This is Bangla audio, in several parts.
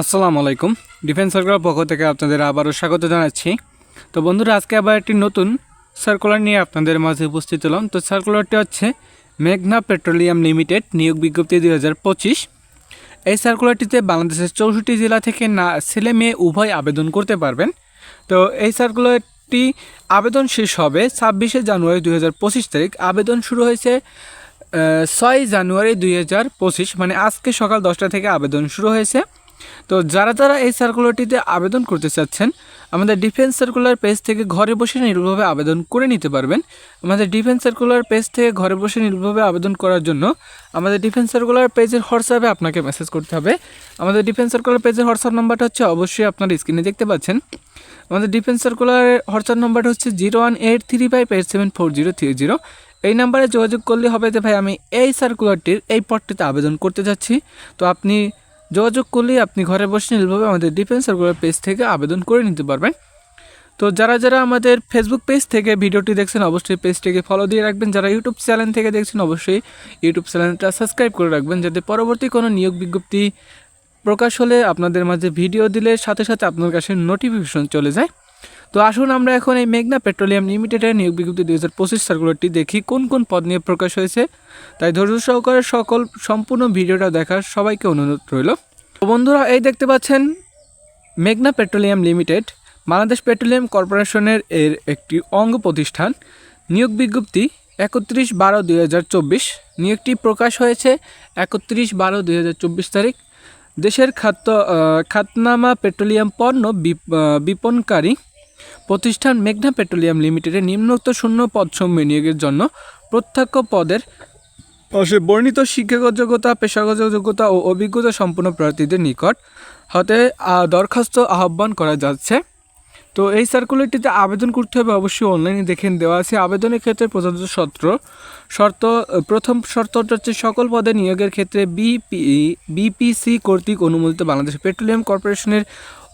আসসালামু আলাইকুম। ডিফেন্স সার্কুলার পক্ষ থেকে আপনাদের আবারও স্বাগত জানাচ্ছি। তো বন্ধুরা, আজকে আবার একটি নতুন সার্কুলার নিয়ে আপনাদের মাঝে উপস্থিত হলাম। তো সার্কুলারটি হচ্ছে মেঘনা পেট্রোলিয়াম লিমিটেড নিয়োগ বিজ্ঞপ্তি দুই হাজার পঁচিশ। এই সার্কুলারটিতে বাংলাদেশের চৌষট্টি জেলা থেকে না, ছেলে মেয়ে উভয় আবেদন করতে পারবেন। তো এই সার্কুলারটি আবেদন শেষ হবে ছাব্বিশে জানুয়ারি দুই হাজার পঁচিশ তারিখ। আবেদন শুরু হয়েছে ছয় জানুয়ারি দুই হাজার পঁচিশ। মানে আজকে সকাল দশটা থেকে আবেদন শুরু হয়েছে। তো যারা যারা এই সার্কুলারটিতে আবেদন করতে চাচ্ছেন, আমাদের ডিফেন্স সার্কুলার পেজ থেকে ঘরে বসে নির্ভুলভাবে আবেদন করে নিতে পারবেন। আমাদের ডিফেন্স সার্কুলার পেজ থেকে ঘরে বসে নির্ভুলভাবে আবেদন করার জন্য আমাদের ডিফেন্স সার্কুলার পেজের হোয়াটসঅ্যাপে আপনাকে মেসেজ করতে হবে। আমাদের ডিফেন্স সার্কুলার পেজের হোয়াটসঅ্যাপ নাম্বারটা হচ্ছে অবশ্যই আপনার স্ক্রিনে দেখতে পাচ্ছেন। আমাদের ডিফেন্স সার্কুলার হোয়াটসঅ্যাপ নাম্বারটা হচ্ছে zero one eight three five eight seven four zero three zero এই নাম্বারে যোগাযোগ করলে হবে যে, ভাই, আমি এই সার্কুলারটির এই পদটিতে আবেদন করতে যাচ্ছি। তো আপনি যোগাযোগ করলেই আপনি ঘরে বসে নীলভাবে আমাদের ডিফেন্স সার্কুলার পেজ থেকে আবেদন করে নিতে পারবেন। তো যারা যারা আমাদের ফেসবুক পেজ থেকে ভিডিওটি দেখছেন, অবশ্যই পেজটিকে ফলো দিয়ে রাখবেন। যারা ইউটিউব চ্যানেল থেকে দেখছেন, অবশ্যই ইউটিউব চ্যানেলটা সাবস্ক্রাইব করে রাখবেন, যাতে পরবর্তী কোনো নিয়োগ বিজ্ঞপ্তি প্রকাশ হলে আপনাদের মাঝে ভিডিও দিলে সাথে সাথে আপনার কাছে নোটিফিকেশন চলে যায়। তো আসুন আমরা এখন এই মেঘনা পেট্রোলিয়াম লিমিটেডের নিয়োগ বিজ্ঞপ্তি দুই হাজার পঁচিশ সার্কুলারটি দেখি কোন কোন পদ নিয়ে প্রকাশ হয়েছে। তাই ধৈর্য সহকারে সকল সম্পূর্ণ ভিডিওটা দেখার সবাইকে অনুরোধ রইল। বন্ধুরা এই দেখতে পাচ্ছেন মেঘনা পেট্রোলিয়াম লিমিটেড বাংলাদেশ পেট্রোলিয়াম কর্পোরেশনের এর একটি অঙ্গ প্রতিষ্ঠান। নিয়োগ বিজ্ঞপ্তি একত্রিশ বারো দুই হাজার চব্বিশ নিয়োগটি প্রকাশ হয়েছে একত্রিশ বারো দুই হাজার চব্বিশ তারিখ। দেশের আহ, খাতনামা পেট্রোলিয়াম পণ্য বিপ- আহ, বিপণনকারী প্রতিষ্ঠান মেঘনা পেট্রোলিয়াম লিমিটেডে নিম্নোক্ত শূন্য পদসমূহ নিয়োগের জন্য প্রত্যক্ষ পদের পাশে বর্ণিত শিক্ষাগত যোগ্যতা, পেশাগত যোগ্যতা ও অভিজ্ঞতা সম্পন্ন প্রার্থীদের নিকট হতে দরখাস্ত আহ্বান করা যাচ্ছে। তো এই সার্কুলারটিতে আবেদন করতে হবে অবশ্যই অনলাইনে দেখেন দেওয়া আছে। আবেদনের ক্ষেত্রে প্রধানত সত্র শর্ত প্রথম শর্তটা হচ্ছে সকল পদে নিয়োগের ক্ষেত্রে বিপি বিপিসি কর্তৃক অনুমোদিত বাংলাদেশ পেট্রোলিয়াম কর্পোরেশনের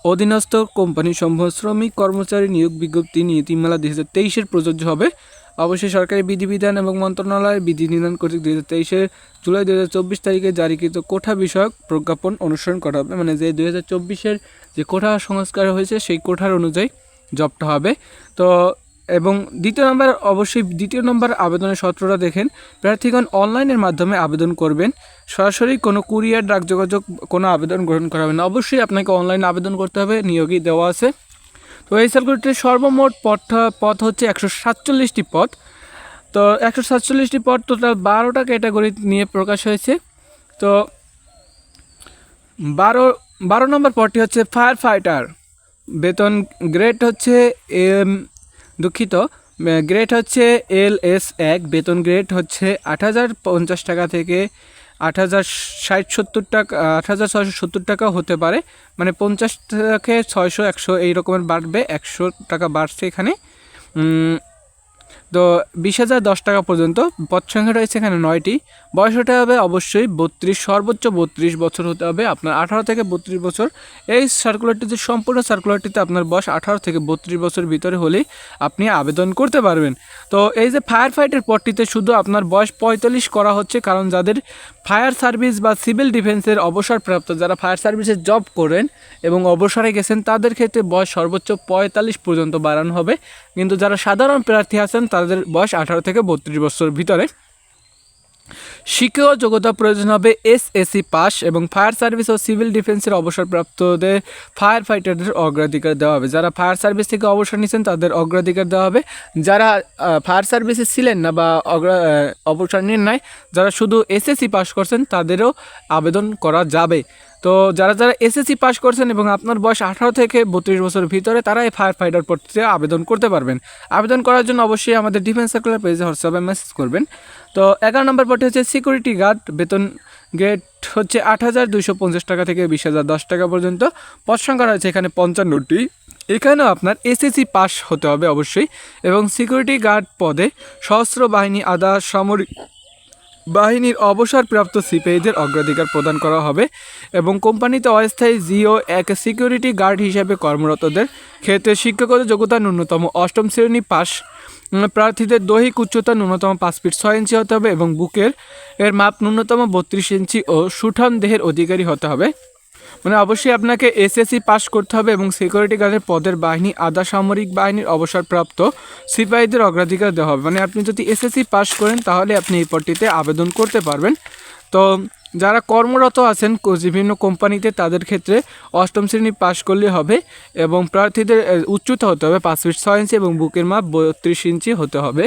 অধীনস্থ কোম্পানি সমূহ শ্রমিক কর্মচারী নিয়োগ বিজ্ঞপ্তি নীতিমালা দুই হাজার তেইশের প্রযোজ্য হবে। অবশ্যই সরকারি বিধিবিধান এবং মন্ত্রণালয়ের বিধিবিধান কর্তৃক দুই হাজার তেইশের জুলাই দুই হাজার চব্বিশ তারিখে জারিকৃত কোঠা বিষয়ক প্রজ্ঞাপন অনুসরণ করা হবে। মানে যে দুই হাজার চব্বিশের যে কোঠা সংস্কার হয়েছে, সেই কোঠার অনুযায়ী জবটা হবে। তো, এবং দ্বিতীয় নম্বর, অবশ্যই দ্বিতীয় নম্বর আবেদনের সত্রটা দেখেন। প্রার্থীগণ অনলাইনের মাধ্যমে আবেদন করবেন। সরাসরি কোনো কুরিয়ার ডাক যোগাযোগ কোনো আবেদন গ্রহণ করা হবে না। অবশ্যই আপনাকে অনলাইনে আবেদন করতে হবে, নিয়োগই দেওয়া আছে। তো এই সার্কুলারটির সর্বমোট পথ পথ হচ্ছে একশো সাতচল্লিশটি পথ। তো একশো সাতচল্লিশটি পদ টোটাল বারোটা ক্যাটাগরি নিয়ে প্রকাশ হয়েছে। তো বারো বারো নম্বর পদটি হচ্ছে ফায়ার ফাইটার বেতন গ্রেড হচ্ছে দুঃখিত। গ্রেড হচ্ছে এল এস এক, বেতন গ্রেড হচ্ছে আট হাজার পঞ্চাশ টাকা থেকে আট হাজার ষাট সত্তর টাকা, আট হাজার ছয়শো সত্তর টাকা হতে পারে। মানে পঞ্চাশ থেকে ছয়শো, একশো এই রকমের বাড়বে, একশো টাকা বাড়ছে এখানে। তো বিশ হাজার দশ টাকা পর্যন্ত পদ সংখ্যা রয়েছে এখানে নয়টি। বয়স হতে হবে অবশ্যই বত্রিশ, সর্বোচ্চ বত্রিশ বছর হতে হবে আপনার আঠারো থেকে বত্রিশ বছর। এই সার্কুলারটিতে সম্পূর্ণ সার্কুলারটিতে আপনার বয়স আঠারো থেকে বত্রিশ বছর ভিতরে হলেই আপনি আবেদন করতে পারবেন। তো এই যে ফায়ার ফাইটের পদটিতে শুধু আপনার বয়স পঁয়তাল্লিশ করা হচ্ছে কারণ যাদের ফায়ার সার্ভিস বা সিভিল ডিফেন্সের অবসরপ্রাপ্ত যারা ফায়ার সার্ভিসে জব করেন এবং অবসরে গেছেন, তাদের ক্ষেত্রে বয়স সর্বোচ্চ পঁয়তাল্লিশ পর্যন্ত বাড়ানো হবে। কিন্তু যারা সাধারণ প্রার্থী আছেন তাদের বয়স আঠারো থেকে বত্রিশ বছর ভিতরে। শিক্ষা যোগ্যতা প্রয়োজন হবে এস এসএসসি পাস এবং ফায়ার সার্ভিস ও সিভিল ডিফেন্সের অবসরপ্রাপ্তদের ফায়ার ফাইটারদের অগ্রাধিকার দেওয়া হবে। যারা ফায়ার সার্ভিস থেকে অবসর নিয়েছেন তাদের অগ্রাধিকার দেওয়া হবে। যারা ফায়ার সার্ভিসে ছিলেন না বা অবসর নিন নাই, যারা শুধু এস এসএসসি পাস করছেন, তাদেরও আবেদন করা যাবে। তো যারা যারা এসএসসি পাস করছেন এবং আপনার বয়স আঠারো থেকে বত্রিশ বছরের ভিতরে, তারা এই ফায়ার ফাইটার পদটিতে আবেদন করতে পারবেন। আবেদন করার জন্য অবশ্যই আমাদের ডিফেন্স সার্কুলার পেজে হোয়াটসঅ্যাপে মেসেজ করবেন। তো এগারো নম্বর পদটি হচ্ছে সিকিউরিটি গার্ড বেতন গেট হচ্ছে আট হাজার দুইশো পঞ্চাশ টাকা থেকে বিশ হাজার দশ টাকা পর্যন্ত। পদ সংখ্যা রয়েছে এখানে পঞ্চান্নটি। এখানেও আপনার এসএসসি পাস হতে হবে অবশ্যই এবং সিকিউরিটি গার্ড পদে সহস্র বাহিনী, আধা সামরিক বাহিনীর অবসরপ্রাপ্ত সিপাহীদের অগ্রাধিকার প্রদান করা হবে এবং কোম্পানিতে অস্থায়ী জিও এক সিকিউরিটি গার্ড হিসেবে কর্মরতদের ক্ষেত্রে শিক্ষাগত যোগ্যতা ন্যূনতম অষ্টম শ্রেণি পাস প্রার্থীদের দৈহিক উচ্চতা ন্যূনতম পাঁচ ফিট ছয় ইঞ্চি হতে হবে এবং বুকের এর মাপ ন্যূনতম বত্রিশ ইঞ্চি ও সুঠাম দেহের অধিকারী হতে হবে। মানে অবশ্যই আপনাকে এসএসসি পাস করতে হবে এবং সিকিউরিটি গার্ডের পদের বাহিনী, আধা সামরিক বাহিনীর অবসরপ্রাপ্ত সিপাহীদের অগ্রাধিকার দেওয়া হবে। মানে আপনি যদি এসএসসি পাস করেন, তাহলে আপনি এই পদটিতে আবেদন করতে পারবেন। তো যারা কর্মরত আছেন বিভিন্ন কোম্পানিতে, তাদের ক্ষেত্রে অষ্টম শ্রেণি পাশ করলে হবে এবং প্রার্থীদের উচ্চতা হতে হবে পাঁচ ফিট ছয় ইঞ্চি এবং বুকের মাপ বত্রিশ ইঞ্চি হতে হবে।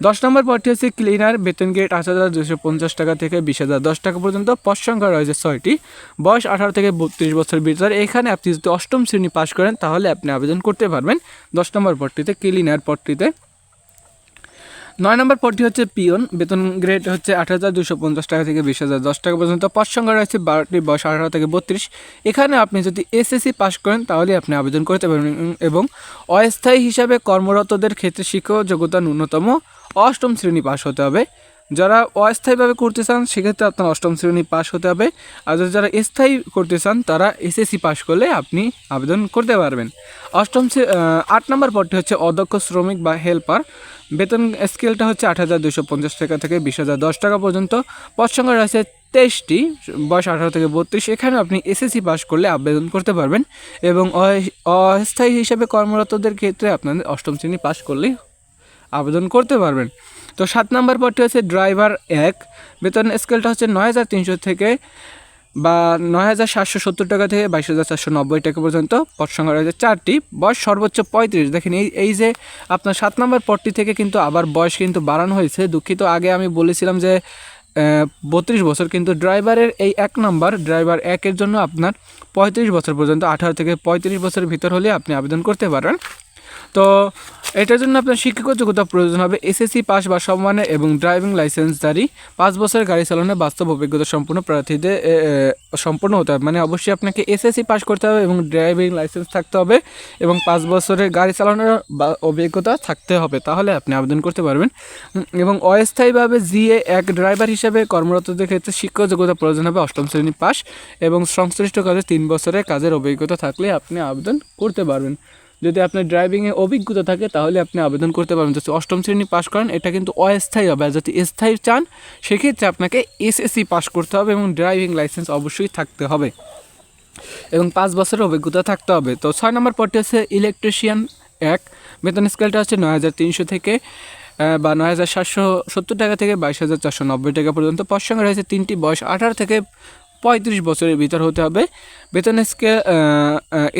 দশ নম্বর পদটি হচ্ছে ক্লিনার, বেতন গ্রেড আট হাজার দুশো পঞ্চাশ টাকা থেকে বিশ হাজার দশ টাকা পর্যন্ত। পদ সংখ্যা রয়েছে ছয়টি। বয়স আঠারো থেকে বত্রিশ বছর ভিতরে। এখানে আপনি যদি অষ্টম শ্রেণি পাশ করেন, তাহলে আপনি আবেদন করতে পারবেন দশ নম্বর পদটিতে, ক্লিনার পদটিতে। নয় নম্বর পদটি হচ্ছে পিয়ন বেতন গ্রেড হচ্ছে আট হাজার দুশো পঞ্চাশ টাকা থেকে বিশ হাজার দশ টাকা পর্যন্ত। পদ সংখ্যা রয়েছে বারোটি। বয়স আঠারো থেকে বত্রিশ। এখানে আপনি যদি এসএসসি পাস করেন, তাহলে আপনি আবেদন করতে পারবেন এবং অস্থায়ী হিসাবে কর্মরতদের ক্ষেত্রে শিক্ষক যোগ্যতা ন্যূনতম অষ্টম শ্রেণি পাশ হতে হবে। যারা অস্থায়ীভাবে করতে চান, সেক্ষেত্রে আপনার অষ্টম শ্রেণি পাশ হতে হবে। আর যারা স্থায়ী করতে চান, তারা এসএসসি পাশ করলে আপনি আবেদন করতে পারবেন। অষ্টম আট নম্বর পদটি হচ্ছে অদক্ষ শ্রমিক বা হেল্পার। বেতন স্কেলটা হচ্ছে আট হাজার দুশো পঞ্চাশ টাকা থেকে বিশ হাজার দশ টাকা পর্যন্ত। পদ সংখ্যা রয়েছে তেইশটি, বয়স আঠারো থেকে বত্রিশ। এখানে আপনি এসএসসি পাশ করলে আবেদন করতে পারবেন। এবং অস্থায়ী হিসাবে কর্মরতদের ক্ষেত্রে আপনাদের অষ্টম শ্রেণি পাশ করলেই আবেদন করতে পারবেন। তো সাত নম্বর পদটি হচ্ছে ড্রাইভার এক। বেতন স্কেলটা হচ্ছে নয় হাজার তিনশো থেকে বা নয় হাজার সাতশো সত্তর টাকা থেকে বাইশ হাজার চারশো নব্বই টাকা পর্যন্ত। পদ সংখ্যা রয়েছে চারটি। বয়স সর্বোচ্চ পঁয়ত্রিশ। দেখেন এই এই যে আপনার সাত নম্বর পদটি থেকে কিন্তু আবার বয়স কিন্তু বাড়ানো হয়েছে। দুঃখিত, আগে আমি বলেছিলাম যে বত্রিশ বছর। কিন্তু ড্রাইভারের এই এক নম্বর, ড্রাইভার একের জন্য আপনার পঁয়ত্রিশ বছর পর্যন্ত, আঠারো থেকে পঁয়ত্রিশ বছরের ভিতর হলে আপনি আবেদন করতে পারেন তো এটার জন্য আপনার শিক্ষাগত যোগ্যতা প্রয়োজন হবে এসএসসি পাস বা সম্মানের এবং ড্রাইভিং লাইসেন্সধারী পাঁচ বছরের গাড়ি চালানোর বাস্তব অভিজ্ঞতা সম্পূর্ণ প্রার্থীদের সম্পূর্ণ হতে হবে। মানে অবশ্যই আপনাকে এসএসসি পাস করতে হবে এবং ড্রাইভিং লাইসেন্স থাকতে হবে এবং পাঁচ বছরের গাড়ি চালানোর অভিজ্ঞতা থাকতে হবে। তাহলে আপনি আবেদন করতে পারবেন। এবং অস্থায়ীভাবে জিএ এক ড্রাইভার হিসেবে কর্মরতদের ক্ষেত্রে শিক্ষা যোগ্যতা প্রয়োজন হবে অষ্টম শ্রেণি পাস এবং সংশ্লিষ্ট কাজে তিন বছরের কাজের অভিজ্ঞতা থাকলে আপনি আবেদন করতে পারবেন। যদি আপনার ড্রাইভিংয়ে অভিজ্ঞতা থাকে, তাহলে আপনি আবেদন করতে পারেন যদি অষ্টম শ্রেণি পাস করেন, এটা কিন্তু অস্থায়ী হবে। আর যদি স্থায়ী চান, সেক্ষেত্রে আপনাকে এসএসসি পাস করতে হবে এবং ড্রাইভিং লাইসেন্স অবশ্যই থাকতে হবে। এবং পাঁচ বছরের অভিজ্ঞতা থাকতে হবে। তো ছয় নম্বর পদটি হচ্ছে ইলেকট্রিশিয়ান এক বেতন স্কেলটা হচ্ছে নয় হাজার তিনশো থেকে বা নয় হাজার সাতশো সত্তর টাকা থেকে বাইশ হাজার চারশো নব্বই টাকা পর্যন্ত। সংখ্যা রয়েছে তিনটি। বয়স আঠারো থেকে পঁয়ত্রিশ বছরের ভিতর হতে হবে। বেতন স্কেল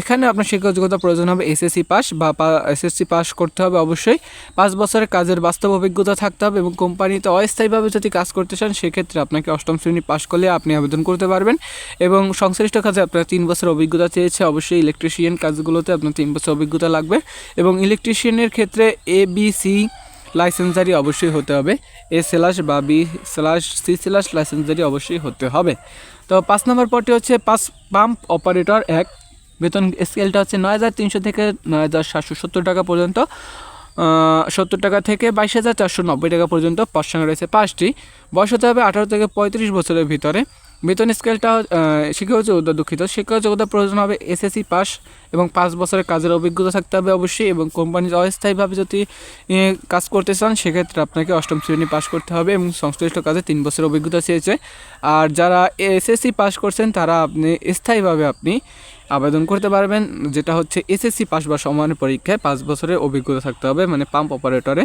এখানে আপনার শিক্ষক যোগ্যতা প্রয়োজন হবে এসএসসি পাস বা এসএসসি পাস করতে হবে অবশ্যই। পাঁচ বছরের কাজের বাস্তব অভিজ্ঞতা থাকতে হবে এবং কোম্পানিতে অস্থায়ীভাবে যদি কাজ করতে চান, সেক্ষেত্রে আপনাকে অষ্টম শ্রেণি পাস করলে আপনি আবেদন করতে পারবেন। এবং সংশ্লিষ্ট কাজে আপনার তিন বছর অভিজ্ঞতা চেয়েছে, অবশ্যই ইলেকট্রিশিয়ান কাজগুলোতে আপনার তিন বছর অভিজ্ঞতা লাগবে। এবং ইলেকট্রিশিয়ানের ক্ষেত্রে এ বি সি লাইসেন্সারি অবশ্যই হতে হবে। এ স্ল্যাশ বা বি স্ল্যাশ সি স্ল্যাশ লাইসেন্সারি অবশ্যই হতে হবে। তো পাঁচ নম্বর পরটি হচ্ছে পাঁচ পাম্প অপারেটর এক। বেতন স্কেলটা হচ্ছে নয় হাজার তিনশো থেকে নয় হাজার সাতশো সত্তর টাকা পর্যন্ত। সত্তর টাকা থেকে বাইশ হাজার চারশো নব্বই টাকা পর্যন্ত সংখ্যা রয়েছে পাঁচটি। বয়স হতে হবে আঠারো থেকে পঁয়ত্রিশ বছরের ভিতরে। বেতন স্কেলটা শিক্ষক যোগ্যতা দুঃখিত। শিক্ষক যোগ্যতা প্রয়োজন হবে এসএসসি পাস এবং পাঁচ বছরের কাজের অভিজ্ঞতা থাকতে হবে অবশ্যই এবং কোম্পানির অস্থায়ীভাবে যদি কাজ করতে চান, সেক্ষেত্রে আপনাকে অষ্টম শ্রেণি পাস করতে হবে এবং সংশ্লিষ্ট কাজে তিন বছর অভিজ্ঞতা চেয়েছে। আর যারা এসএসসি পাস করছেন, তারা আপনি স্থায়ীভাবে আপনি আবেদন করতে পারবেন, যেটা হচ্ছে এসএসসি পাস বা সমানের পরীক্ষায় পাঁচ বছরের অভিজ্ঞতা থাকতে হবে মানে পাম্প অপারেটরে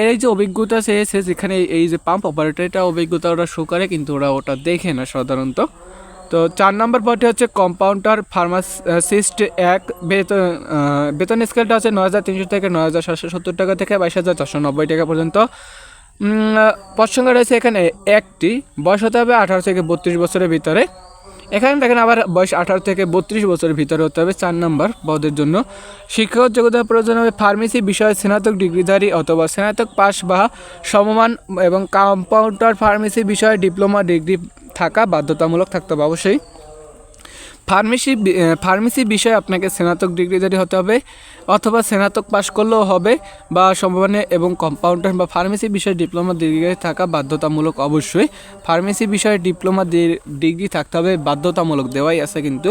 এর এই যে অভিজ্ঞতা চেয়েছে যেখানে এই- যে পাম্প অপারেটর এটা অভিজ্ঞতা ওরা শো করে, কিন্তু ওরা ওটা দেখে না সাধারণত। তো চার নম্বর পদটি হচ্ছে কম্পাউন্ডার ফার্মাসিস্ট এক, বেতন বেতন স্কেলটা হচ্ছে নয় হাজার তিনশো থেকে নয় হাজার সাতশো সত্তর টাকা থেকে বাইশ হাজার চারশো নব্বই টাকা পর্যন্ত। সংখ্যা রয়েছে এখানে একটি, বয়স হতে হবে আঠারো থেকে বত্রিশ বছরের ভিতরে। এখানে দেখেন আবার বয়স আঠারো থেকে বত্রিশ বছরের ভিতরে হতে হবে চার নম্বর পদের জন্য। শিক্ষক যোগ্যতা প্রয়োজন হবে ফার্মেসি বিষয়ে স্নাতক ডিগ্রিধারী অথবা স্নাতক পাস বা সমমান এবং কম্পাউন্ডার ফার্মেসি বিষয়ে ডিপ্লোমা ডিগ্রি থাকা বাধ্যতামূলক থাকতে হবে অবশ্যই। ফার্মেসি ফার্মেসি বিষয়ে আপনাকে স্নাতক ডিগ্রিধারী হতে হবে, অথবা স্নাতক পাশ করলেও হবে, বা সম্ভাবনা এবং কম্পাউন্ডার বা ফার্মেসি বিষয়ে ডিপ্লোমা ডিগ্রি থাকা বাধ্যতামূলক অবশ্যই। ফার্মেসি বিষয়ে ডিপ্লোমা ডিগ্রি থাকতে হবে, বাধ্যতামূলক দেওয়াই আছে কিন্তু।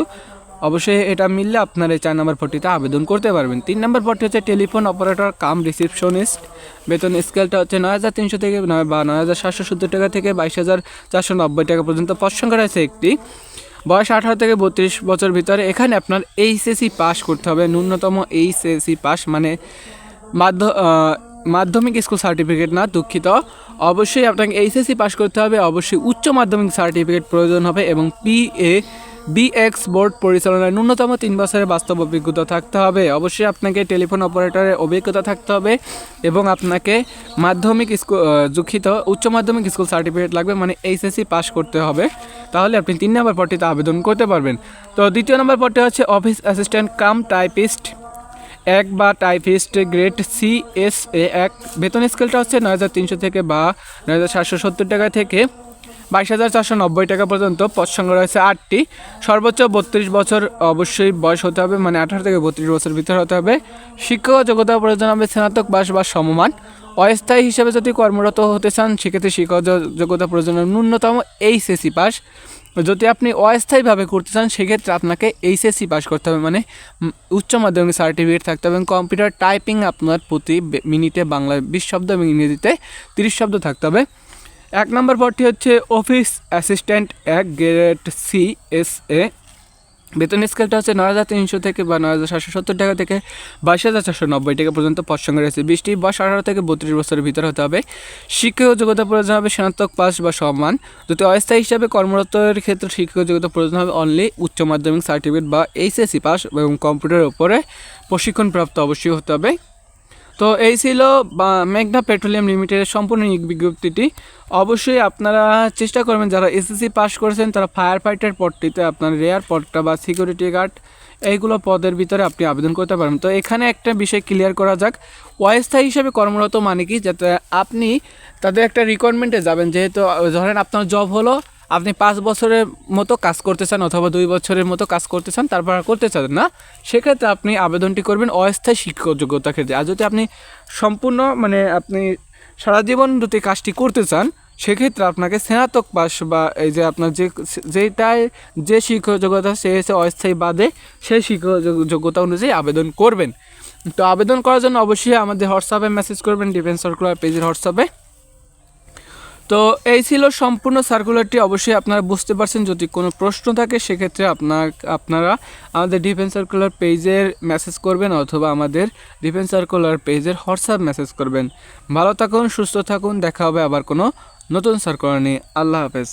অবশ্যই এটা মিললে আপনার এই চার নম্বর পট্টিতে আবেদন করতে পারবেন। তিন নম্বর পট্টি হচ্ছে টেলিফোন অপারেটর, কাম রিসিপশনিস্ট। বেতন স্কেলটা হচ্ছে নয় হাজার তিনশো থেকে বা নয় হাজার সাতশো সত্তর টাকা থেকে বাইশ হাজার চারশো নব্বই টাকা পর্যন্ত পদ সংখ্যা রয়েছে একটি। বয়স আঠারো থেকে বত্রিশ বছর ভিতরে এখানে আপনার এইচএসসি পাস করতে হবে, ন্যূনতম এইচএসসি পাস মানে মাধ্য মাধ্যমিক স্কুল সার্টিফিকেট না, দুঃখিত। অবশ্যই আপনাকে এইচএসসি পাস করতে হবে, অবশ্যই উচ্চ মাধ্যমিক সার্টিফিকেট প্রয়োজন হবে এবং পিএ বিএক্স বোর্ড পরিচালনায় ন্যূনতম তিন বছরের বাস্তব অভিজ্ঞতা থাকতে হবে। অবশ্যই আপনাকে টেলিফোন অপারেটরের অভিজ্ঞতা থাকতে হবে এবং আপনাকে মাধ্যমিক স্কুল দুঃখিত, উচ্চ মাধ্যমিক স্কুল সার্টিফিকেট লাগবে মানে এইচএসসি পাস করতে হবে। তাহলে আপনি তিন নম্বর পদটিতে আবেদন করতে পারবেন। তো দ্বিতীয় নম্বর পদটি হচ্ছে অফিস অ্যাসিস্ট্যান্ট কাম টাইপিস্ট এক বা typist grade C S A এক। বেতন স্কেলটা হচ্ছে নয় হাজার তিনশো থেকে বা নয় হাজার সাতশো সত্তর টাকা থেকে। বাইশ হাজার চারশো নব্বই টাকা পর্যন্ত পদ সংখ্যা রয়েছে আটটি। সর্বোচ্চ বত্রিশ বছর অবশ্যই বয়স হতে হবে মানে আঠারো থেকে বত্রিশ বছর ভিতরে হতে হবে। শিক্ষক যোগ্যতা প্রয়োজন হবে স্নাতক বাস বা সমমান। অস্থায়ী হিসেবে যদি কর্মরত হতে চান, সেক্ষেত্রে শিক্ষক যোগ্যতা প্রয়োজন ন্যূনতম এইচএসসি পাস যদি আপনি অস্থায়ীভাবে করতে চান, সেক্ষেত্রে আপনাকে এইচএসসি পাস করতে হবে মানে উচ্চ মাধ্যমিক সার্টিফিকেট থাকতে হবে এবং কম্পিউটার টাইপিং আপনার প্রতি মিনিটে বাংলায় বিশ শব্দ এবং ইংরেজিতে তিরিশ শব্দ থাকতে হবে। এক নম্বর পদটি হচ্ছে অফিস অ্যাসিস্ট্যান্ট এক, গ্রেড সি, এস, এ। বেতন স্কেলটা হচ্ছে নয় হাজার তিনশো থেকে বা নয় হাজার সাতশো সত্তর টাকা থেকে বাইশ হাজার চারশো নব্বই টাকা পর্যন্ত পদ রয়েছে। বৃষ্টি বয়স আঠারো থেকে বত্রিশ বছরের ভিতরে হতে হবে। শিক্ষক যোগ্যতা প্রয়োজন হবে স্নাতক, পাস বা সম্মান যদি অস্থায়ী হিসাবে কর্মরতের ক্ষেত্রে শিক্ষক যোগ্যতা প্রয়োজন হবে অনলি উচ্চ মাধ্যমিক সার্টিফিকেট বা এইচএসসি পাস এবং কম্পিউটারের উপরে প্রশিক্ষণপ্রাপ্ত অবশ্যই হতে হবে। তো এই ছিল মেঘনা পেট্রোলিয়াম লিমিটেডের সম্পূর্ণ বিজ্ঞপ্তিটি। অবশ্যই আপনারা চেষ্টা করবেন, যারা এসএসসি পাস করেছেন, তারা ফায়ার ফাইটার পদটিতে আপনার রেয়ার পদটা বা সিকিউরিটি গার্ড, এইগুলো পদের ভিতরে আপনি আবেদন করতে পারেন তো এখানে একটা বিষয় ক্লিয়ার করা যাক। অস্থায়ী হিসেবে কর্মরত মানে কি? যাতে আপনি তাদের একটা রিকোয়ারমেন্টে যাবেন, যেহেতু, ধরেন আপনার জব হলো আপনি পাঁচ বছরের মতো কাজ করতে চান অথবা দুই বছরের মতো কাজ করতে চান, তারপর করতে চান না, সেক্ষেত্রে আপনি আবেদনটি করবেন অস্থায়ী শিক্ষক যোগ্যতা ক্ষেত্রে। আর যদি আপনি সম্পূর্ণ মানে আপনি সারা জীবন যদি কাজটি করতে চান, সেক্ষেত্রে আপনাকে স্নাতক পাস বা এই যে আপনার যে, যেটাই যে শিক্ষক যোগ্যতা সে হচ্ছে অস্থায়ী বাদে সেই শিক্ষক যোগ্যতা অনুযায়ী আবেদন করবেন। তো আবেদন করার জন্য অবশ্যই আমাদের হোয়াটসঅ্যাপে মেসেজ করবেন ডিফেন্স সার্কুলার পেজের হোয়াটসঅ্যাপে তো এই ছিল সম্পূর্ণ সার্কুলারটি অবশ্যই আপনারা বুঝতে পারছেন, যদি কোনো প্রশ্ন থাকে, সেক্ষেত্রে আপনার, আপনারা আমাদের ডিফেন্স সার্কুলার পেজের মেসেজ করবেন অথবা আমাদের ডিফেন্স সার্কুলার পেজের হোয়াটসঅ্যাপ মেসেজ করবেন। ভালো থাকুন, সুস্থ থাকুন, দেখা হবে আবার কোনো নতুন সার্কুলার নিয়ে। আল্লাহ হাফেজ।